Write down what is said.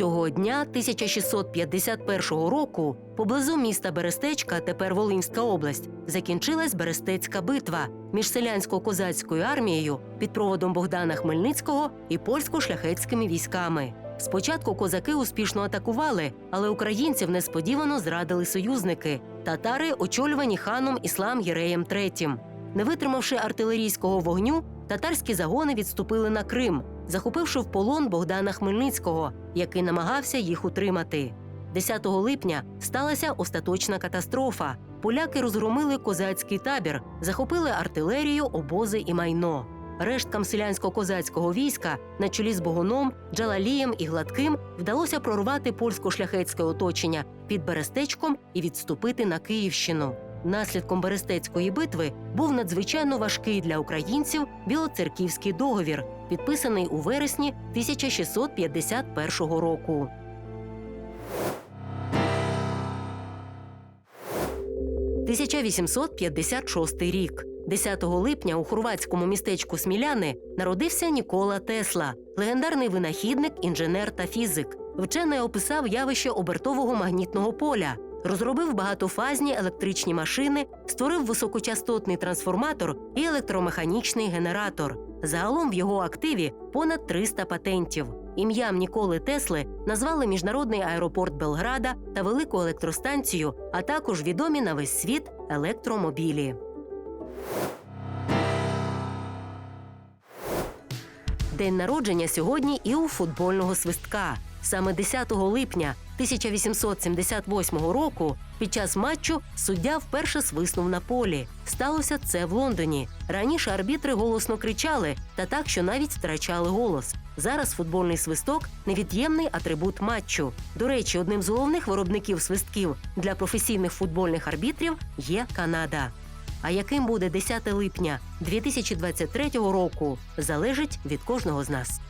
Цього дня 1651 року поблизу міста Берестечка, тепер Волинська область, закінчилась Берестецька битва між селянсько-козацькою армією під проводом Богдана Хмельницького і польсько-шляхетськими військами. Спочатку козаки успішно атакували, але українців несподівано зрадили союзники татари, очолювані ханом Іслам Єреєм III. Не витримавши артилерійського вогню, татарські загони відступили на Крим, захопивши в полон Богдана Хмельницького, який намагався їх утримати. 10 липня сталася остаточна катастрофа. Поляки розгромили козацький табір, захопили артилерію, обози і майно. Решткам селянсько-козацького війська на чолі з Богуном, Джалалієм і Гладким вдалося прорвати польсько-шляхетське оточення під Берестечком і відступити на Київщину. Наслідком Берестецької битви був надзвичайно важкий для українців білоцерківський договір, підписаний у вересні 1651 року. – 1856 рік. 10 липня у хорватському містечку Сміляни народився Нікола Тесла, легендарний винахідник, інженер та фізик. Вчений описав явище обертового магнітного поля, розробив багатофазні електричні машини, створив високочастотний трансформатор і електромеханічний генератор. Загалом в його активі понад 300 патентів. Ім'ям Ніколи Тесли назвали міжнародний аеропорт Белграда та велику електростанцію, а також відомі на весь світ електромобілі. День народження сьогодні і у футбольного свистка. Саме 10 липня 1878 року під час матчу суддя вперше свиснув на полі. Сталося це в Лондоні. Раніше арбітри голосно кричали та так, що навіть втрачали голос. Зараз футбольний свисток невід'ємний атрибут матчу. До речі, одним з головних виробників свистків для професійних футбольних арбітрів є Канада. А яким буде 10 липня 2023 року, залежить від кожного з нас.